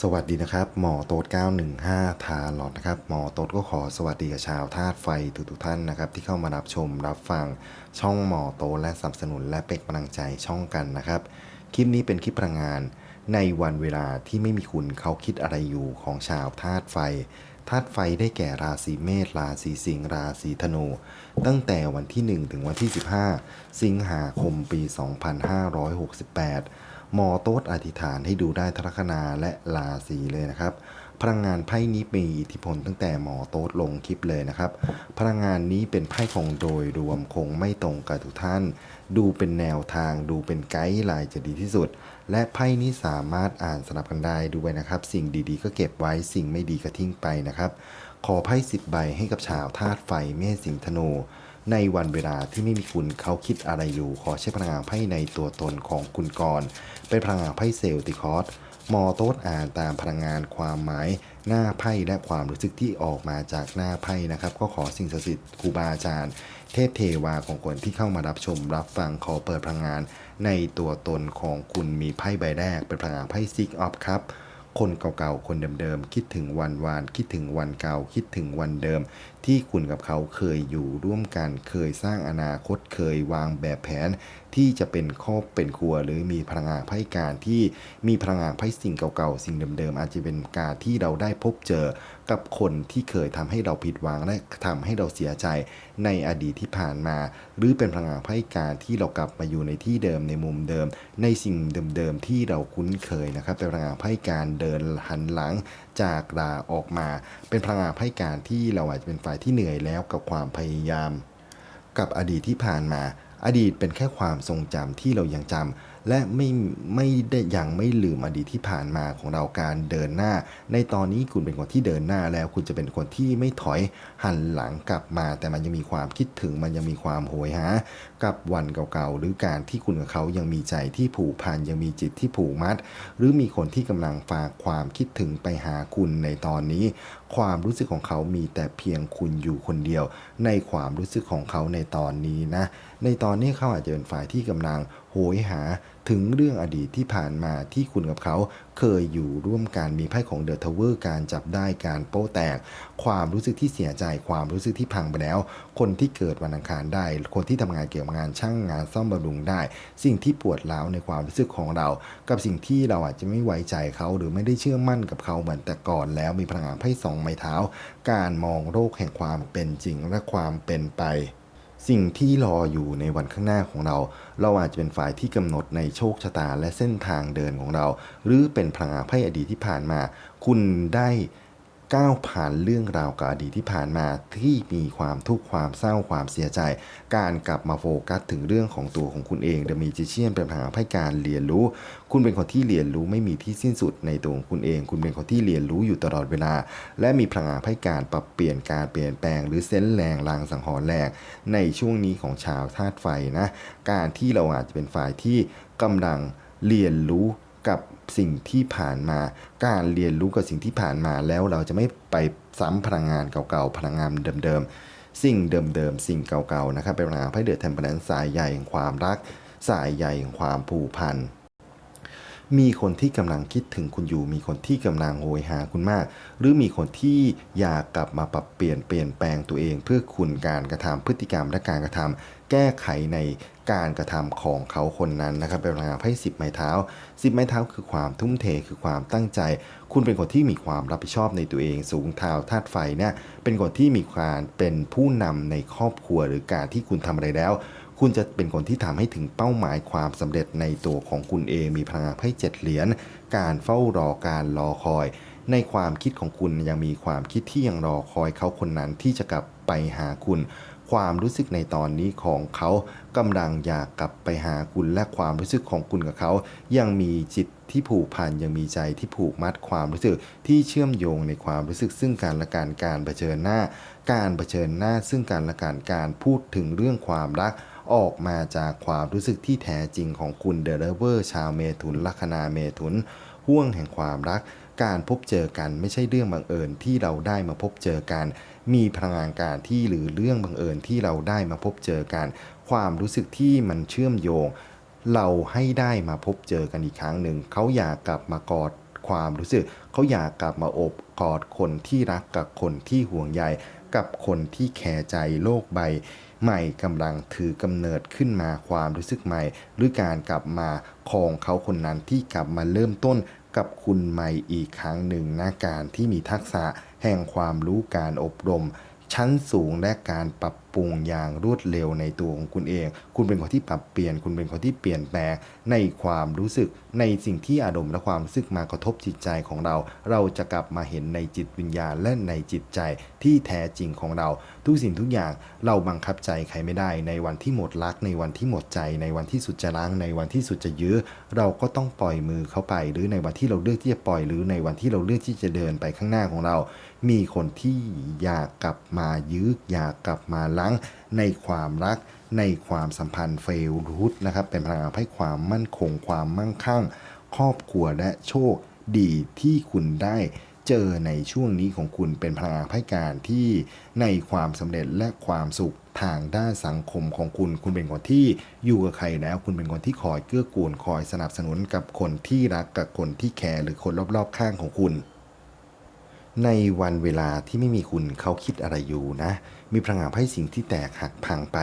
สวัสดีนะครับ หมอโต๊ด915 ทาหลอดนะครับ หมอโต๊ดก็ขอสวัสดีกับชาวธาตุไฟทุกๆท่านนะครับ ที่เข้ามารับชมรับฟังช่องหมอโต๊ดและสนับสนุนและเป็นกำลังใจช่องกันนะครับ คลิปนี้เป็นคลิปพลังงาน ในวันเวลาที่ไม่มีคุณเขาคิดอะไรอยู่ของชาวธาตุไฟธาตุไฟได้แก่ราศีเมษราศีสิงห์ราศีธนู ตั้งแต่วันที่ 1 ถึงวันที่ 15 สิงหาคมปี 2568 หมอโต๊ดอธิษฐานให้ดูได้ทรคนาและราศีเลยนะครับ พลังงานไพ่นี้มีอิทธิพลตั้งแต่หมอโต๊ดลงคลิปเลยนะครับ พลังงานนี้เป็นไพ่ของโดยรวมคงไม่ตรงกับทุกท่าน ดูเป็นแนวทางดูเป็นไกด์ไลน์จะดีที่สุด และไพ่นี้สามารถอ่านสลับกันได้ด้วยนะครับ สิ่งดีๆ ก็เก็บไว้สิ่งไม่ดีก็ทิ้งไปนะครับ ขอไพ่สิบใบให้กับชาวธาตุไฟเมษสิงห์ธนู ในวันเวลาที่ไม่มีคุณเขาคิดอะไรอยู่ ขอใช้พลังงานไพ่ในตัวตนของคุณก่อน เป็นพลังงานไพ่เซลติคอสมอโต๊ดอ่านตามพลังงานความหมาย หน้าไพ่และความรู้สึกที่ออกมาจากหน้าไพ่นะครับ ก็ขอสิ่งศักดิ์สิทธิ์ครูบาอาจารย์ เทพเทวาของคนที่เข้ามารับชมรับฟังขอเปิดพลังงาน ในตัวตนของคุณมีไพ่ใบแรก เป็นพลังงานไพ่ซิกออฟครับคนเก่าๆ คนเดิมๆ คิดถึงวันวาน คิดถึงวันเก่า คิดถึงวันเดิม ที่คุณกับเขาเคยอยู่ร่วมกัน เคยสร้างอนาคตเคยวางแบบแผน ที่จะเป็นครอบเป็นครัว หรือมีพลังงานไพ่การที่มีพลังงานไพ่สิ่งเก่าๆ สิ่งเดิมๆ อาจจะเป็นการที่เราได้พบเจอกับคนที่เคยทำให้เราผิดหวังและทำให้เราเสียใจในอดีตที่ผ่านมา หรือเป็นพลังงานไพ่การที่เรากลับมาอยู่ในที่เดิมในมุมเดิม ในสิ่งเดิมๆที่เราคุ้นเคยนะครับเป็นพลังงานไพ่การเดินหันหลัง จากลาออกมา เป็นพลังงานไพ่การที่เราอาจจะเป็นฝ่ายที่เหนื่อยแล้วกับความพยายาม กับอดีตที่ผ่านมา อดีตเป็นแค่ความทรงจำที่เรายังจำและไม่ไม่ได้ยังไม่ลืมอดีตที่ผ่านมาของเราการเดินหน้า ในตอนนี้คุณเป็นคนที่เดินหน้าแล้วคุณจะเป็นคนที่ไม่ถอยหันหลังกลับมา แต่มันยังมีความคิดถึงมันยังมีความโหยหากับวันเก่าๆ หรือการที่คุณกับเขายังมีใจที่ผูกพันยังมีจิตที่ผูกมัด หรือมีคนที่กำลังฝากความคิดถึงไปหาคุณในตอนนี้ ความรู้สึกของเขามีแต่เพียงคุณอยู่คนเดียว ในความรู้สึกของเขาในตอนนี้นะ ในตอนนี้เขาอาจจะเป็นฝ่ายที่กำลังโหยหา ถึงเรื่องอดีตที่ผ่านมาที่คุณกับเขาเคยอยู่ร่วมกันมีไพ่ของเดอะทาวเวอร์การจับได้การโป้แตก ความรู้สึกที่เสียใจความรู้สึกที่พังไปแล้ว คนที่เกิดวันอังคารได้ คนที่ทำงานเกี่ยวกับงานช่างงานซ่อมบำรุงได้ สิ่งที่ปวดร้าวในความรู้สึกของเรา กับสิ่งที่เราอาจจะไม่ไว้ใจเขาหรือไม่ได้เชื่อมั่นกับเขาเหมือนแต่ก่อนแล้วมีพลังงานไพ่สองไม้เท้า การมองโลกแห่งความเป็นจริงและความเป็นไป สิ่งที่รออยู่ในวันข้างหน้าของเรา เราอาจจะเป็นฝ่ายที่กำหนดในโชคชะตาและเส้นทางเดินของเรา หรือเป็นพลังงานไพ่อดีตที่ผ่านมา คุณได้ ก้าวผ่านเรื่องราวกับอดีตที่ผ่านมาที่มีความทุกข์ความเศร้าความเสียใจ การกลับมาโฟกัสถึงเรื่องของตัวของคุณเองเดมีจิเชียนเป็นพลังงานไพ่การเรียนรู้ คุณเป็นคนที่เรียนรู้ไม่มีที่สิ้นสุดในตัวของคุณเอง คุณเป็นคนที่เรียนรู้อยู่ตลอดเวลา และมีพลังงานไพ่การปรับเปลี่ยนการเปลี่ยนแปลง หรือเส้นแรงลางสังหรณ์แรงในช่วงนี้ของชาวธาตุไฟนะ การที่เราอาจจะเป็นฝ่ายที่กำลังเรียนรู้กับ สิ่งที่ผ่านมา การเรียนรู้กับสิ่งที่ผ่านมาแล้วเราจะไม่ไปซ้ำพลังงานเก่าๆพลังงานเดิมๆสิ่งเดิมๆสิ่งเก่าๆนะครับเป็นพลังงานไพ่เดือดแทนพลนสายใหญ่แห่งความรัก สายใหญ่แห่งความผูกพัน มีคนที่กำลังคิดถึงคุณอยู่ มีคนที่กำลังโหยหาคุณมาก หรือมีคนที่อยากกลับมาปรับเปลี่ยนเปลี่ยนแปลงตัวเอง เพื่อคุณการกระทำพฤติกรรมและการกระทำแก้ไขในการกระทำของเขาคนนั้นนะครับเป็นพลังงานไพ่สิบไม้เท้าสิบไม้เท้าคือความทุ่มเทคือความตั้งใจ คุณเป็นคนที่มีความรับผิดชอบในตัวเอง สูงเท้าธาตุไฟเนี่ยเป็นคนที่มีความเป็นผู้นำในครอบครัวหรือการที่คุณทำอะไรแล้ว คุณจะเป็นคนที่ทำให้ถึงเป้าหมายความสำเร็จในตัวของคุณเองมีพลังงานไพ่เจ็ดเหรียญการเฝ้ารอการรอคอย ในความคิดของคุณยังมีความคิดที่ยังรอคอยเขาคนนั้นที่จะกลับไปหาคุณ ความรู้สึกในตอนนี้ของเขากำลังอยากกลับไปหาคุณและความรู้สึกของคุณกับเขา ยังมีจิตที่ผูกพันยังมีใจที่ผูกมัดความรู้สึกที่เชื่อมโยงในความรู้สึกซึ่งกันและการการเผชิญหน้า การเผชิญหน้าซึ่งกันและการการพูดถึงเรื่องความรัก ออกมาจากความรู้สึกที่แท้จริงของคุณเดลเวอร์ชาวเมถุนลัคนาเมถุนห่วงแห่งความรัก การพบเจอกันไม่ใช่เรื่องบังเอิญที่เราได้มาพบเจอกัน มีพลังงานการที่หรือเรื่องบังเอิญที่เราได้มาพบเจอกัน ความรู้สึกที่มันเชื่อมโยง เราให้ได้มาพบเจอกันอีกครั้งหนึ่งเขาอยากกลับมากอดความรู้สึกเขาอยากกลับมาอบ กอดคนที่รักกับคนที่ห่วงใยกับคนที่แคร์ใจโลกใบ ใหม่กำลังถือกำเนิดขึ้นมาความรู้สึกใหม่ หรือการกลับมาของเขาคนนั้นที่กลับมาเริ่มต้นกับคุณใหม่อีกครั้งหนึ่งนะการที่มีทักษะแห่งความรู้การอบรม ชั้นสูงและการปรับ ปรุงอย่างรวดเร็วในตัวของคุณเอง คุณเป็นคนที่ปรับเปลี่ยน คุณเป็นคนที่เปลี่ยนแปลงในความรู้สึก ในสิ่งที่อารมณ์และความรู้สึกมากระทบจิตใจของเรา เราจะกลับมาเห็นในจิตวิญญาณและในจิตใจที่แท้จริงของเรา ทุกสิ่งทุกอย่างเราบังคับใจใครไม่ได้ ในวันที่หมดรัก ในวันที่หมดใจ ในวันที่สุดจะล้าง ในวันที่สุดจะยื้อ เราก็ต้องปล่อยมือเขาไป หรือในวันที่เราเลือกที่จะปล่อยหรือในวันที่เราเลือกที่จะเดินไปข้างหน้าของเรา มีคนที่อยากกลับมายื้ออยากกลับมาล้างในความรัก ในความสัมพันธ์เฟลรูทนะครับเป็นพลังงานให้ความมั่นคงความมั่งคั่ง ครอบครัวและโชคดีที่คุณได้เจอในช่วงนี้ของคุณเป็นพลังงานให้การที่ในความสำเร็จและความสุขทางด้านสังคมของคุณ คุณเป็นคนที่อยู่กับใครแล้ว คุณเป็นคนที่คอยเกื้อกูลคอยสนับสนุนกับคนที่รักกับคนที่แคร์หรือคนรอบๆข้างของคุณ ในวันเวลาที่ไม่มีคุณเขาคิดอะไรอยู่นะ มีพลังงานให้สิ่งที่แตกหักพังไป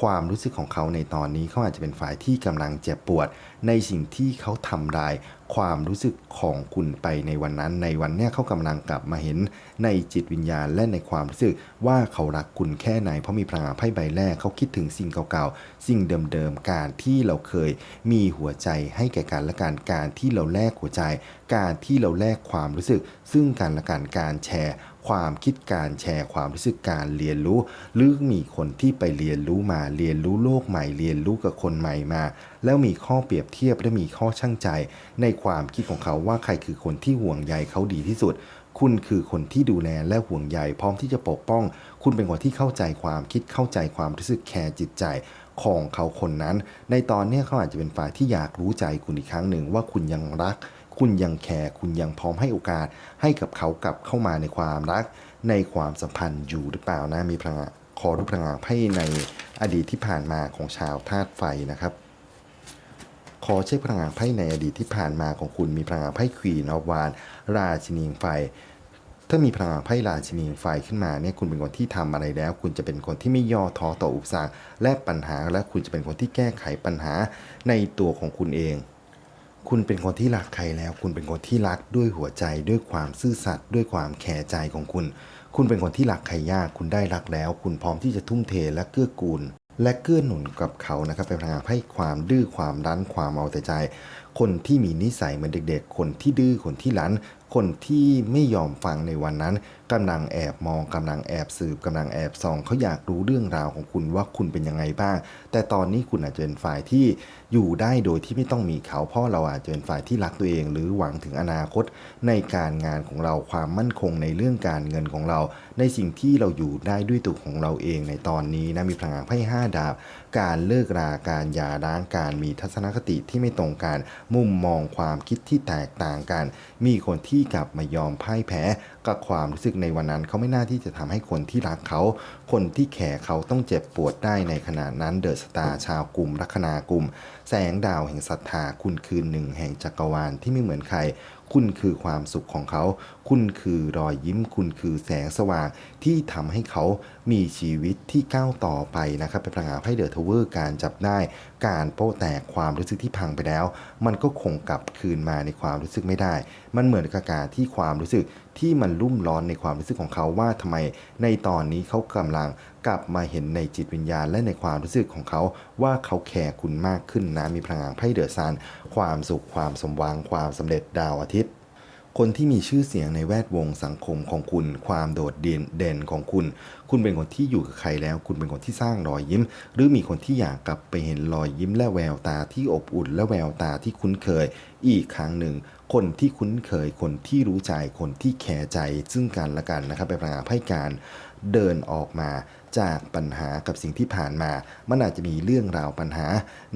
ความรู้สึกของเขาในตอนนี้เขาอาจจะเป็นฝ่ายที่กำลังเจ็บปวด ในสิ่งที่เขาทำลายความรู้สึกของคุณไปในวันนั้น ในวันเนี้ยเขากำลังกลับมาเห็นในจิตวิญญาณและในความรู้สึกว่าเขารักคุณแค่ไหน เพราะมีพลังงานไพ่ใบแรกเขาคิดถึงสิ่งเก่าๆ สิ่งเดิมๆ การที่เราเคยมีหัวใจให้แก่กันและการการที่เราแลกหัวใจ การที่เราแลกความรู้สึก ซึ่งกันและกันการแชร์ความคิดการแชร์ความรู้สึกการเรียนรู้ หรือมีคนที่ไปเรียนรู้มาเรียนรู้โลกใหม่เรียนรู้กับคนใหม่มา แล้วมีข้อเปรียบเทียบและมีข้อช่างใจ ในความคิดของเขาว่าใครคือคนที่ห่วงใยเขาดีที่สุด คุณคือคนที่ดูแลและห่วงใยพร้อมที่จะปกป้อง คุณเป็นคนที่เข้าใจความคิดเข้าใจความรู้สึกแคร์จิตใจของเขาคนนั้น ในตอนนี้เขาอาจจะเป็นฝ่ายที่อยากรู้ใจคุณอีกครั้งหนึ่งว่าคุณยังรัก คุณยังแคร์คุณยังพร้อมให้โอกาส ให้กับเขากลับเข้ามาในความรัก ในความสัมพันธ์อยู่หรือเปล่านะมีพลังขอรูปพลังงานให้ในอดีตที่ผ่านมาของชาวธาตุไฟนะครับ ขอเช็คพลังงานไพ่ในอดีตที่ผ่านมาของคุณมีพลังงานไพ่ควีนอวาน ราชินีไฟ ถ้ามีพลังงานไพ่ราชินีไฟขึ้นมาเนี่ยคุณเป็นคนที่ทำอะไรแล้ว คุณจะเป็นคนที่ไม่ย่อท้อต่ออุปสรรคและปัญหาและคุณจะเป็นคนที่แก้ไขปัญหาในตัวของคุณเองคุณเป็นคนที่รักใครแล้ว คุณเป็นคนที่รักด้วยหัวใจด้วยความซื่อสัตย์ด้วยความแคร์ใจของคุณ คุณเป็นคนที่รักใครยาก คุณได้รักแล้ว คุณพร้อมที่จะทุ่มเทและเกื้อกูล และเกื้อหนุนกับเขานะครับเป็นพลังงานให้ความดื้อความรั้นความเอาแต่ใจ คนที่มีนิสัยเหมือนเด็กๆ คนที่ดื้อคนที่รั้น คนที่ไม่ยอมฟังในวันนั้นกำลังแอบมองกำลังแอบสืบกำลังแอบส่องเขาอยากรู้เรื่องราวของคุณว่าคุณเป็นยังไงบ้าง แต่ตอนนี้คุณอาจจะเป็นฝ่ายที่อยู่ได้โดยที่ไม่ต้องมีเขาเพราะเราอาจจะเป็นฝ่ายที่รักตัวเอง หรือหวังถึงอนาคต ในการงานของเราความมั่นคงในเรื่องการเงินของเรา ในสิ่งที่เราอยู่ได้ด้วยตัวของเราเองในตอนนี้นะมีพลังงานไพ่ห้าดาบ การเลิกราการหย่าร้างการมีทัศนคติที่ไม่ตรงกันมุมมองความคิดที่แตกต่างกัน มีคนที่กลับมายอมพ่ายแพ้กับความรู้สึกในวันนั้น เขาไม่น่าที่จะทำให้คนที่รักเขา คนที่แคร์เขาต้องเจ็บปวดได้ในขณะนั้นเดอะสตาร์ชาวกลุ่มลัคนากลุ่มแสงดาวแห่งศรัทธาคุณคือหนึ่งแห่งจักรวาลที่ไม่เหมือนใคร คุณคือความสุขของเขา คุณคือรอยยิ้ม คุณคือแสงสว่างที่ทำให้เขามีชีวิตที่ก้าวต่อไปนะครับเป็นพลังงานให้เดอะทาวเวอร์การจับได้ การโป้แตกความรู้สึกที่พังไปแล้ว มันก็คงกลับคืนมาในความรู้สึกไม่ได้ มันเหมือนกับการที่ความรู้สึก ที่มันรุ่มร้อนในความรู้สึกของเขาว่าทำไมในตอนนี้เขากำลังกลับมาเห็นในจิตวิญญาณและในความรู้สึกของเขาว่าเขาแคร์คุณมากขึ้นนะมีพลังงานไพ่เดือดซานความสุขความสมหวังความสำเร็จดาวอาทิตย์คนที่มีชื่อเสียงในแวดวงสังคมของคุณ ความโดดเด่นเด่นของคุณ คุณเป็นคนที่อยู่กับใครแล้ว คุณเป็นคนที่สร้างรอยยิ้ม หรือมีคนที่อยากกลับไปเห็นรอยยิ้มและแววตาที่อบอุ่น และแววตาที่คุ้นเคย อีกครั้งหนึ่ง คนที่คุ้นเคย คนที่รู้ใจ คนที่แคร์ใจ ซึ่งกันและกันนะครับเป็นพลังงานไพ่การเดินออกมา จากปัญหากับสิ่งที่ผ่านมา มันอาจจะมีเรื่องราวปัญหา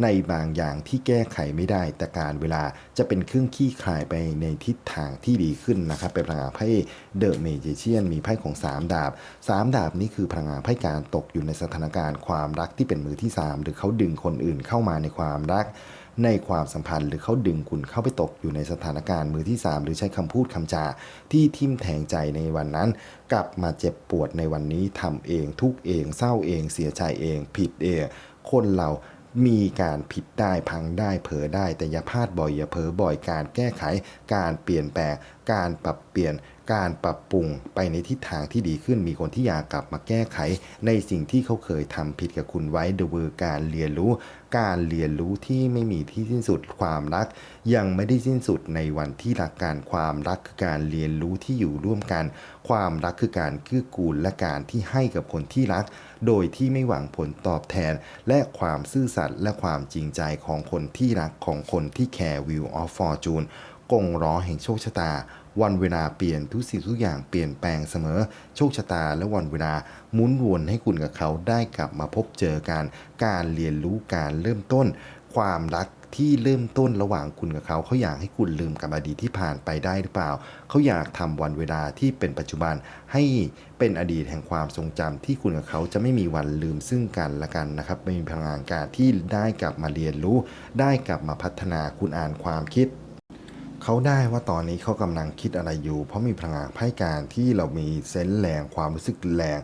ในบางอย่างที่แก้ไขไม่ได้ แต่การเวลาจะเป็นเครื่องขี้คลายไปในทิศทางที่ดีขึ้นนะครับ เป็นพลังงานไพ่เดอะเมจิเชียนมีไพ่ของ 3 ดาบ 3 ดาบนี้คือพลังงานไพ่การตกอยู่ในสถานการณ์ความรักที่เป็นมือที่ 3 หรือเขาดึงคนอื่นเข้ามาในความรัก ในความสัมพันธ์ หรือเขาดึงคุณเข้าไปตกอยู่ในสถานการณ์มือที่ 3 หรือใช้คำพูดคำจา ที่ทิ่มแทงใจในวันนั้น กลับมาเจ็บปวดในวันนี้ทำเองทุกเอง เศร้าเอง เสียใจเอง ผิดเอง คนเรามีการผิดได้พังได้เผลอได้แต่อย่าพลาดบ่อยอย่าเผลอบ่อยการแก้ไขการเปลี่ยนแปลง การปรับเปลี่ยนการปรับปรุงไปในทิศทางที่ดีขึ้น มีคนที่อยากกลับมาแก้ไข ในสิ่งที่เขาเคยทำผิดกับคุณไว้เดเวอร์การเรียนรู้ การเรียนรู้ที่ไม่มีที่สิ้นสุดความรัก ยังไม่ได้สิ้นสุดในวันที่รักกันความรักคือการเรียนรู้ที่อยู่ร่วมกัน ความรักคือการเกื้อกูลและการที่ให้กับคนที่รัก โดยที่ไม่หวังผลตอบแทน และความซื่อสัตย์และความจริงใจของคนที่รักของคนที่แคร์วิวออฟฟอร์จูนกงล้อแห่งโชคชะตา วันเวลาเปลี่ยนทุกสิ่งทุกอย่างเปลี่ยนแปลงเสมอ โชคชะตาและวันเวลาหมุนวนให้คุณกับเขาได้กลับมาพบเจอกัน การเรียนรู้การเริ่มต้น ความรักที่เริ่มต้นระหว่างคุณกับเขาเขาอยากให้คุณลืมกับอดีตที่ผ่านไปได้หรือเปล่า เขาอยากทำวันเวลาที่เป็นปัจจุบันให้เป็นอดีตแห่งความทรงจำที่คุณกับเขาจะไม่มีวันลืมซึ่งกันและกันนะครับไม่มีพลังงานการที่ได้กลับมาเรียนรู้ ได้กลับมาพัฒนาคุณอ่านความคิด เขาได้ว่าตอนนี้เขากำลังคิดอะไรอยู่ เพราะมีพลังงานไพ่การที่เรามีเซนส์แรงความรู้สึกแรง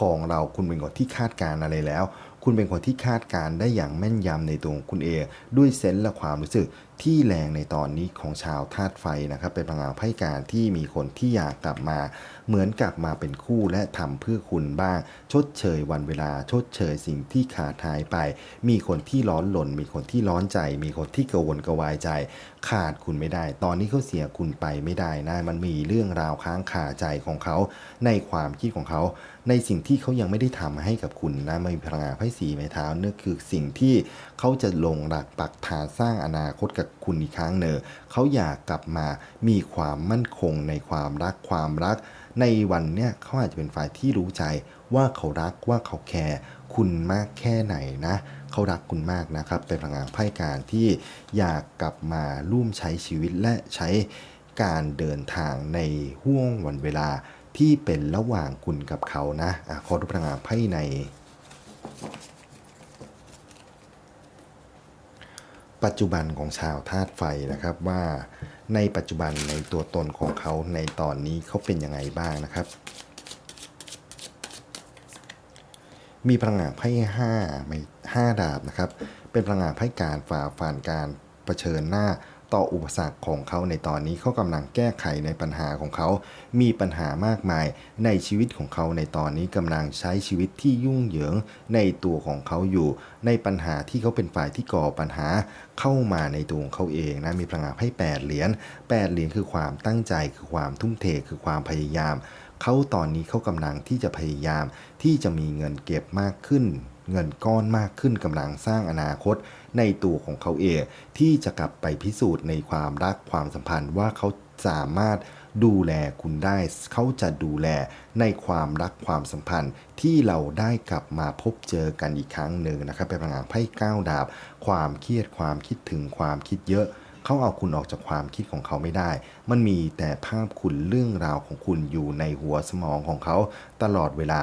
ของเราคุณเป็นคนที่คาดการณ์อะไรแล้ว คุณเป็นคนที่คาดการณ์ได้อย่างแม่นยำในตัวของคุณเองด้วยเซนส์และความรู้สึก ที่แรงในตอนนี้ของชาวธาตุไฟนะครับ เป็นพลังงานไพ่การที่มีคนที่อยากกลับมา เหมือนกลับมาเป็นคู่และทำเพื่อคุณบ้าง ชดเชยวันเวลาชดเชยสิ่งที่ขาดหายไป มีคนที่ร้อนหล่นมีคนที่ร้อนใจ มีคนที่กระวนกระวายใจ ขาดคุณไม่ได้ ตอนนี้เขาเสียคุณไปไม่ได้นะมันมีเรื่องราวค้างคาใจของเขาในความคิดของเขา ในสิ่งที่เขายังไม่ได้ทำให้กับคุณนะไม่มีพลังงานไพ่สีไม้เท้านั่นคือสิ่งที่เขาจะลงหลักปักฐานสร้างอนาคตกับคุณอีกครั้งหนึ่งเขาอยากกลับมามีความมั่นคงในความรักความรัก ในวันเนี้ยเขาอาจจะเป็นฝ่ายที่รู้ใจว่าเขารักว่าเขาแคร์คุณมากแค่ไหนนะเขารักคุณมากนะครับเป็นพลังงานไพ่การที่อยากกลับมาร่วมใช้ชีวิตและใช้การเดินทางในห่วงวันเวลา ที่เป็นระหว่างคุณกับเขานะอะขอดูพลังงานไพ่ในปัจจุบันของชาวธาตุไฟนะครับว่าในปัจจุบันในตัวตนของเขาในตอนนี้เขาเป็นยังไงบ้างนะครับ มีพลังงานไพ่ห้าไม่ห้าดาบนะครับ เป็นพลังงานไพ่การฝ่าฟันการเผชิญหน้า ต่ออุปสรรคของเขาในตอนนี้เขากำลังแก้ไขในปัญหาของเขา มีปัญหามากมายในชีวิตของเขาในตอนนี้กำลังใช้ชีวิตที่ยุ่งเหยิงในตัวของเขาอยู่ ในปัญหาที่เขาเป็นฝ่ายที่ก่อปัญหาเข้ามาในตัวของเขาเองนะมีพลังงานไพ่แปดเหรียญแปดเหรียญคือความตั้งใจคือความทุ่มเทคือความพยายามเขาตอนนี้เขากำลังที่จะพยายามที่จะมีเงินเก็บมากขึ้น เงินก้อนมากขึ้นกำลังสร้างอนาคตในตัวของเขาเอง ที่จะกลับไปพิสูจน์ในความรักความสัมพันธ์ว่าเขาสามารถดูแลคุณได้ เขาจะดูแลในความรักความสัมพันธ์ที่เราได้กลับมาพบเจอกันอีกครั้งหนึ่งนะครับเป็นพลังไพ่ก้าวดาบ ความเครียดความคิดถึงความคิดเยอะ เขาเอาคุณออกจากความคิดของเขาไม่ได้ มันมีแต่ภาพคุณเรื่องราวของคุณอยู่ในหัวสมองของเขาตลอดเวลา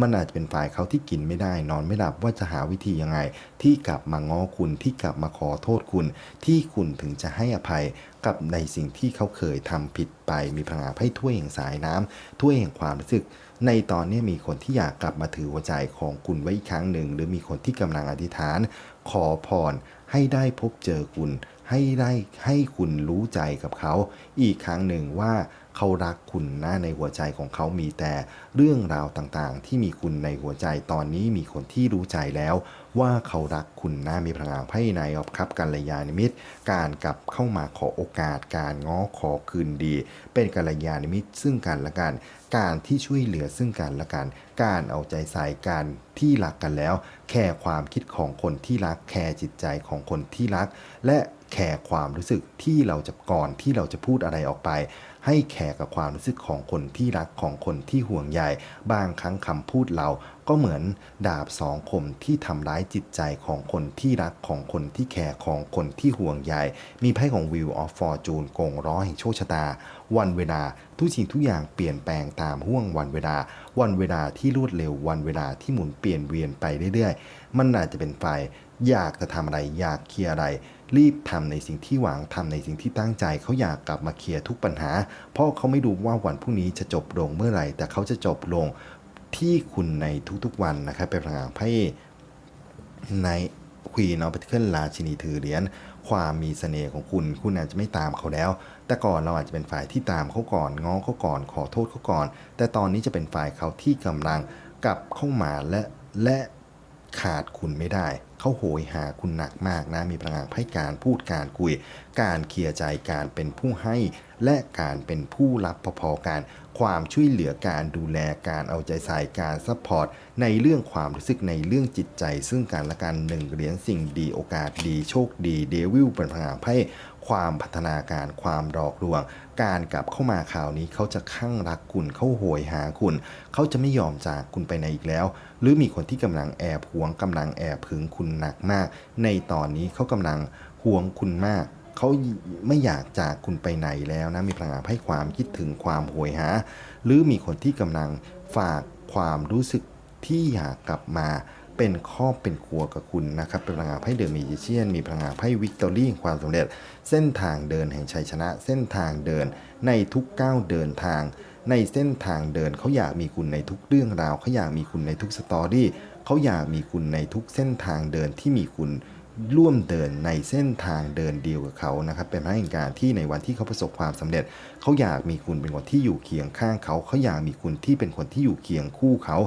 มันอาจจะเป็นฝ่ายเขาที่กินไม่ได้ นอนไม่หลับว่าจะหาวิธียังไง ที่กลับมาง้อคุณที่กลับมาขอโทษคุณ ที่คุณถึงจะให้อภัยกับในสิ่งที่เขาเคยทำผิดไป มีพลังงานไพ่ถ้วยแห่งสายน้ำถ้วยแห่งความรู้สึก ในตอนนี้มีคนที่อยากกลับมาถือหัวใจของคุณไว้อีกครั้งหนึ่ง หรือมีคนที่กำลังอธิษฐาน ขอพรให้ได้พบเจอคุณ ให้ได้ให้คุณรู้ใจกับเขา อีกครั้งหนึ่งว่าเขารักคุณนะในหัวใจของเขามีแต่เรื่องราวต่างๆ ที่มีคุณในหัวใจตอนนี้มีคนที่รู้ใจแล้ว ว่าเขารักคุณนะมีพลังงานไพ่ในอบครับกัลยาณมิตร การกลับเข้ามาขอโอกาส การง้อขอคืนดี เป็นกัลยาณมิตร ซึ่งกันและกัน การที่ช่วยเหลือซึ่งกันและกัน การเอาใจใส่การที่รักกันแล้ว แคร์ความคิดของคนที่รักแคร์จิตใจของคนที่รัก และ แคร์ความรู้สึกที่เราจะก่อนที่เราจะพูดอะไรออกไป ให้แคร์กับความรู้สึกของคนที่รักของคนที่ห่วงใยบางครั้งคำพูดเราก็เหมือนดาบสองคมที่ทำร้ายจิตใจของคนที่รักของคนที่แคร์ของคนที่ห่วงใยมีไพ่ของ Wheel of Fortune โกงร้อแห่งโชคชะตา วันเวลาทุกสิ่งทุกอย่างเปลี่ยนแปลงตามห่วงวันเวลา วันเวลาที่รวดเร็ววันเวลาที่หมุนเปลี่ยนเวียนไปเรื่อยๆ มันอาจจะเป็นไฟอยากจะทำอะไรอยากเคลียร์อะไร รีบทำในสิ่งที่หวังทำในสิ่งที่ตั้งใจ เขาอยากกลับมาเคลียร์ทุกปัญหา เพราะเขาไม่รู้ว่าวันพรุ่งนี้จะจบลงเมื่อไหร่ แต่เขาจะจบลงที่คุณในทุกๆวันนะครับเป็นพลังงานไพ่ในควีนอ f ปเคิลราชินีถือเหรียญความมีเสน่ห์ของคุณ คุณอาจจะไม่ตามเขาแล้ว แต่ก่อนเราอาจจะเป็นฝ่ายที่ตามเขาก่อนง้อเขาก่อน ขอโทษเขาก่อน แต่ตอนนี้จะเป็นฝ่ายเขาที่กำลังกลับเข้ามาและและขาดคุณไม่ได้ เขาโหยหาคุณหนักมากนะ มีพลังงานให้การพูดการคุย การเคลียร์ใจการเป็นผู้ให้ และการเป็นผู้รับพอๆกัน ความช่วยเหลือการดูแลการเอาใจใส่การซัพพอร์ตในเรื่องความรู้สึกในเรื่องจิตใจ ซึ่งกันและกันหนึ่งเหรียญสิ่งดีโอกาสดีโชคดีเดวิลเป็นพลังงานไพ่ ความพัฒนาการความหลอกลวง การกลับเข้ามาข่าวนี้เขาจะข้างรักคุณเขาโหยหาคุณ เขาจะไม่ยอมจากคุณไปไหนอีกแล้ว หรือมีคนที่กำลังแอบหวงกำลังแอบหึงคุณหนักมาก ในตอนนี้เขากำลังหวงคุณมากเขาไม่อยากจากคุณไปไหนแล้วนะมีพลังงานให้ความคิดถึงความโหยหา หรือมีคนที่กำลังฝากความรู้สึกที่อยากกลับมา เป็นครอบเป็นครัวกับคุณนะครับเป็นพลังงานไพ่เดอะมิจิเชียนมีพลังงานไพ่วิกตอรี่แห่งความสำเร็จ เส้นทางเดินแห่งชัยชนะ เส้นทางเดินในทุกก้าวเดินทาง ในเส้นทางเดินเขาอยากมีคุณในทุกเรื่องราวเขาอยากมีคุณในทุกสตอรี่เขาอยากมีคุณในทุกเส้นทางเดินที่มีคุณ ร่วมเดินในเส้นทางเดินเดียวกับเขานะครับ เป็นพระแห่งการที่ในวันที่เขาประสบความสำเร็จ เขาอยากมีคุณเป็นคนที่อยู่เคียงข้างเขา เขาอยากมีคุณที่เป็นคนที่อยู่เคียงคู่เขา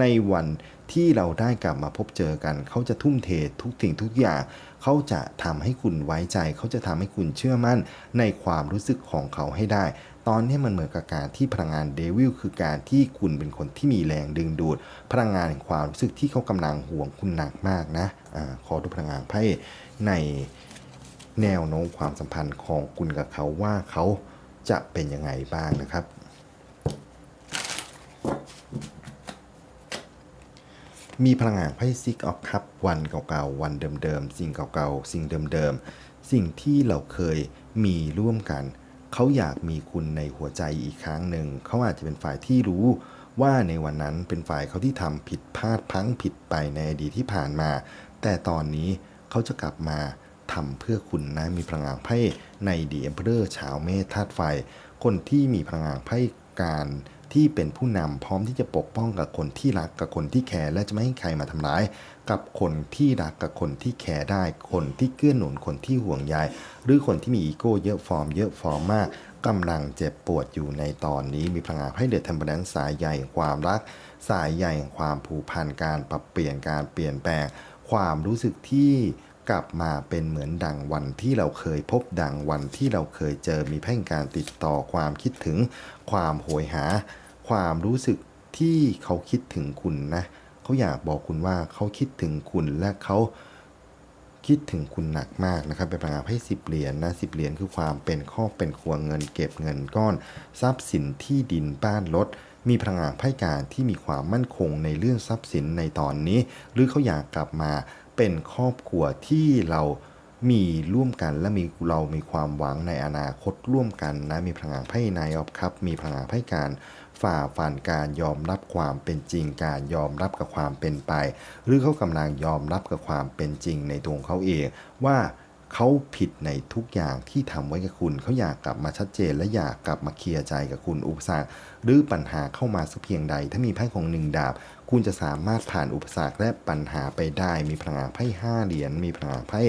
ในวันที่เราได้กลับมาพบเจอกัน เขาจะทุ่มเททุกสิ่งทุกอย่าง เขาจะทำให้คุณไว้ใจ เขาจะทำให้คุณเชื่อมั่นในความรู้สึกของเขาให้ได้ ตอนนี้มันเหมือนกับการที่พลังงานเดวิลคือการที่คุณเป็นคนที่มีแรงดึงดูด พลังงานแห่งความรู้สึกที่เขากำลังห่วงคุณหนักมากนะอขอดูพลังงานไพ่ในแนวโน้มความสัมพันธ์ของคุณกับเขาว่าเขาจะเป็นยังไงบ้างนะครับมีพลังงานไพ่ซิกออฟคัพวันเก่าๆ วันเดิมๆ สิ่งเก่าๆ สิ่งเดิมๆ สิ่งที่เราเคยมีร่วมกัน เขาอยากมีคุณในหัวใจอีกครั้งหนึ่ง เขาอาจจะเป็นฝ่ายที่รู้ว่าในวันนั้นเป็นฝ่ายเขาที่ทำผิดพลาดพังผิดไปในอดีตที่ผ่านมา แต่ตอนนี้เขาจะกลับมาทำเพื่อคุณนะมีพลังงานไพ่ในดีเอ็มเพอร์ชาวเมธาตุไฟ คนที่มีพลังงานไพ่การ ที่เป็นผู้นำพร้อมที่จะปกป้องกับคนที่รักกับคนที่แคร์และจะไม่ให้ใครมาทำร้าย กับคนที่รักกับคนที่แคร์ได้ คนที่เกื้อหนุนคนที่ห่วงใยหรือคนที่มีอีโก้เยอะฟอร์มเยอะฟอร์มมากกำลังเจ็บปวดอยู่ในตอนนี้มีพลังงานให้เดือดทำแบนสายใหญ่ความรัก สายใหญ่ความผูกพันการปรับเปลี่ยนการเปลี่ยนแปลง ความรู้สึกที่ กลับมาเป็นเหมือนดังวันที่เราเคยพบดังวันที่เราเคยเจอมีแพ่งการติดต่อความคิดถึง ความโหยหา ความรู้สึกที่เขาคิดถึงคุณนะ เขาอยากบอกคุณว่าเขาคิดถึงคุณและเขาคิดถึงคุณหนักมากนะครับเป็นพลังงานให้สิบเหรียญนะสิบเหรียญคือความเป็นครอบเป็นครัวเงินเก็บเงินก้อน ทรัพย์สินที่ดินบ้านรถมีพลังงานไพ่การที่มีความมั่นคงในเรื่องทรัพย์สินในตอนนี้ หรือเขาอยากกลับมา เป็นครอบครัวที่เรามีร่วมกันและมีเรามีความหวังในอนาคตร่วมกันนะมีพลังงานไพ่นายออฟครับ มีพลังงานไพ่การฝ่าฟันการยอมรับความเป็นจริงการยอมรับกับความเป็นไป หรือเขากำลังยอมรับกับความเป็นจริงในตัวเขาเองว่า เขาผิดในทุกอย่างที่ทำไว้กับคุณ เขาอยากกลับมาชัดเจน และอยากกลับมาเคลียร์ใจกับคุณอุปสรรคหรือปัญหาเข้ามาสักเพียงใด ถ้ามีไพ่ของหนึ่งดาบ คุณจะสามารถผ่านอุปสรรคและปัญหาไปได้ มีพลังงานไพ่ห้าเหรียญมีพลังงานไพ่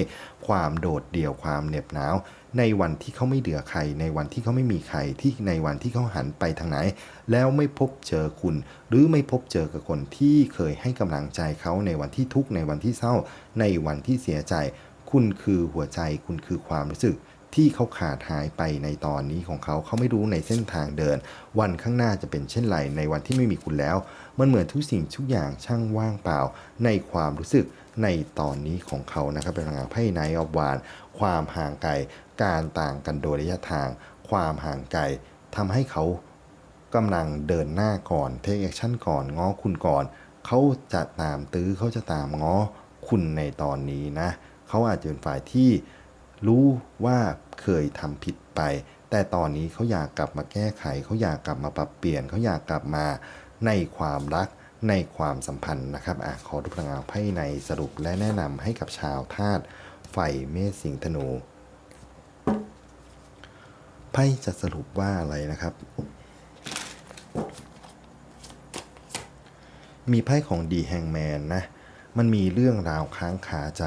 ความโดดเดี่ยวความเหน็บหนาว ในวันที่เขาไม่เดือใคร ในวันที่เขาไม่มีใครที่ในวันที่เขาหันไปทางไหน แล้วไม่พบเจอคุณ หรือไม่พบเจอกับคนที่เคยให้กำลังใจเขาในวันที่ทุกข์ในวันที่เศร้า ในวันที่เสียใจ คุณคือหัวใจคุณคือความรู้สึกที่เขาขาดหายไปในตอนนี้ของเขาเขาไม่รู้ในเส้นทางเดิน วันข้างหน้าจะเป็นเช่นไรในวันที่ไม่มีคุณแล้ว มันเหมือนทุกสิ่งทุกอย่างช่างว่างเปล่า ในความรู้สึกในตอนนี้ของเขานะครับเป็นพลังงานไพ่ไนออฟวานความห่างไกลการต่างกันโดยระยะทาง ความห่างไกลทำให้เขากำลังเดินหน้าก่อนเทคแอคชั่นก่อนง้อคุณก่อน เขาจะตามตื้อเขาจะตามง้อคุณในตอนนี้นะ เขาอาจจะเป็นฝ่ายที่รู้ว่าเคยทำผิดไป แต่ตอนนี้เขาอยากกลับมาแก้ไข เขาอยากกลับมาปรับเปลี่ยน เขาอยากกลับมาในความรักในความสัมพันธ์นะครับอะขอดูพลังงานไพ่ในสรุปและแนะนำให้กับชาวธาตุไฟเมษสิงธนูไพ่จะสรุปว่าอะไรนะครับ มีไพ่ของดีแฮงแมนนะ มันมีเรื่องราวค้างคาใจ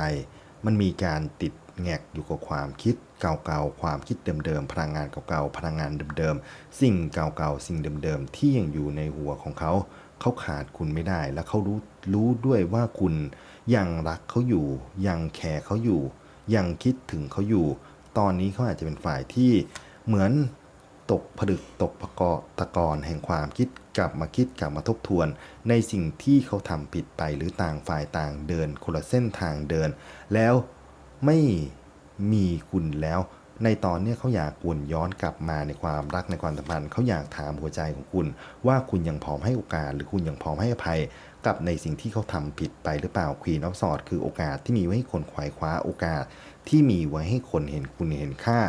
มันมีการติดแงกอยู่กับความคิดเก่าๆ ความคิดเดิมๆ พลังงานเก่าๆ พลังงานเดิมๆ สิ่งเก่าๆ สิ่งเดิมๆ ที่ยังอยู่ในหัวของเขา เขาขาดคุณไม่ได้ และเขารู้รู้ด้วยว่าคุณยังรักเขาอยู่ ยังแคร์เขาอยู่ ยังคิดถึงเขาอยู่ ตอนนี้เขาอาจจะเป็นฝ่ายที่เหมือน ตกผลึกตกผกอตะกอนแห่งความคิดกลับมาคิดกลับมาทบทวน ในสิ่งที่เขาทำผิดไปหรือต่างฝ่ายต่างเดินคนละเส้นทางเดิน แล้วไม่มีคุณแล้ว ในตอนนี้เขาอยากวนย้อนกลับมาในความรักในความสัมพันธ์เขาอยากถามหัวใจของคุณ ว่าคุณยังพร้อมให้โอกาสหรือคุณยังพร้อมให้อภัย กับในสิ่งที่เขาทำผิดไปหรือเปล่าควีนออฟสอดคือโอกาสที่มีไว้ให้คนขวายคว้าโอกาสที่มีไว้ให้คนเห็นคุณเห็นค่า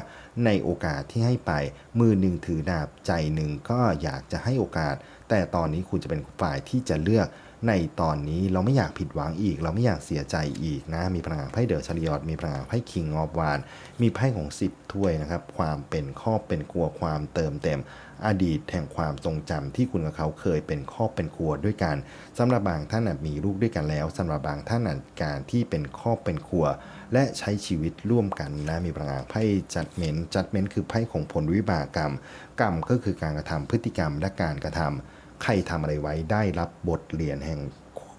ในโอกาสที่ให้ไป มือหนึ่งถือดาบใจหนึ่งก็อยากจะให้โอกาส แต่ตอนนี้คุณจะเป็นฝ่ายที่จะเลือก ในตอนนี้เราไม่อยากผิดหวังอีก เราไม่อยากเสียใจอีกนะ มีพลังงานไพ่เดอะชริออดมีพลังงานไพ่คิงออฟวานมีไพ่ของสิบถ้วยนะครับ ความเป็นครอบเป็นครัวความเติมเต็ม อดีตแห่งความทรงจำที่คุณกับเขาเคยเป็นครอบเป็นครัวด้วยกันสำหรับบางท่านมีลูกด้วยกันแล้วสำหรับบางท่านการที่เป็นครอบเป็นครัว และใช้ชีวิตร่วมกันนะมีพลังงานไพ่จัดเมนจัดเมนคือไพ่ของผลวิบากกรรม กรรมก็คือการกระทำพฤติกรรมและการกระทำ ใครทำอะไรไว้ได้รับบทเรียนแห่ง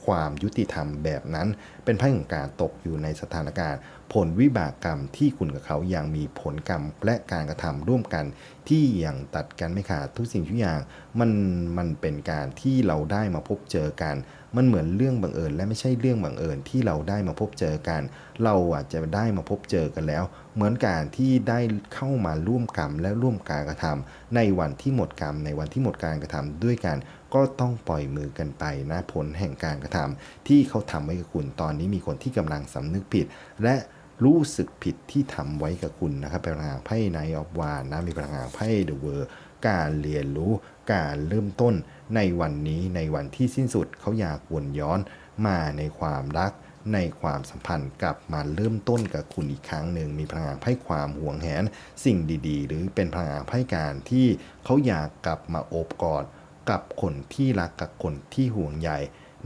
ความยุติธรรมแบบนั้น เป็นไพ่ของการตกอยู่ในสถานการณ์ ผลวิบากกรรมที่คุณกับเขายังมีผลกรรมและการกระทำร่วมกัน ที่ยังตัดกันไม่ขาดทุกสิ่งทุกอย่าง มันมันเป็นการที่เราได้มาพบเจอกันมันเหมือนเรื่องบังเอิญและไม่ใช่เรื่องบังเอิญที่เราได้มาพบเจอกัน เราอาจจะได้มาพบเจอกันแล้ว เหมือนการที่ได้เข้ามาร่วมกรรมและร่วมการกระทำในวันที่หมดกรรม ในวันที่หมดการกระทำด้วยกัน ก็ต้องปล่อยมือกันไปนะผลแห่งการกระทำที่เขาทำไว้กับคุณตอนนี้มีคนที่กำลังสำนึกผิด และรู้สึกผิดที่ทำไว้กับคุณนะครับเป็นพลังงานไพ่ไนออฟวานนะมีพลังงานไพ่เดอะเวอร์การเรียนรู้การเริ่มต้นในวันนี้ในวันที่สิ้นสุดเขาอยากวนย้อนมาในความรักในความสัมพันธ์กลับมาเริ่มต้นกับคุณอีกครั้งหนึ่งมีพลังงานไพ่ความห่วงแหน สิ่งดีๆ หรือเป็นพลังงานไพ่การที่เขาอยากกลับมาโอบกอด กับคนที่รักกับคนที่ห่วงใย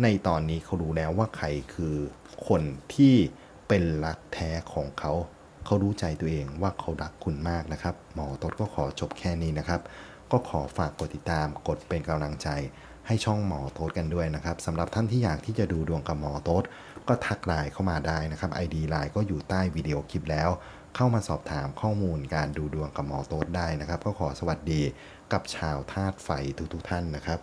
ในตอนนี้เขารู้แล้วว่าใครคือคนที่เป็นรักแท้ของเขา เขารู้ใจตัวเองว่าเขารักคุณมากนะครับ หมอตดก็ขอจบแค่นี้นะครับ ก็ขอฝากกดติดตามกดเป็นกำลังใจให้ช่องหมอโต๊ดกันด้วยนะครับสำหรับท่านที่อยากที่จะดูดวงกับหมอโต๊ดก็ทักไลน์เข้ามาได้นะครับ ID ไลน์ก็อยู่ใต้วิดีโอคลิปแล้ว เข้ามาสอบถามข้อมูลการดูดวงกับหมอโต๊ดได้นะครับ ก็ขอสวัสดี กับชาวธาตุไฟทุกๆท่านนะครับ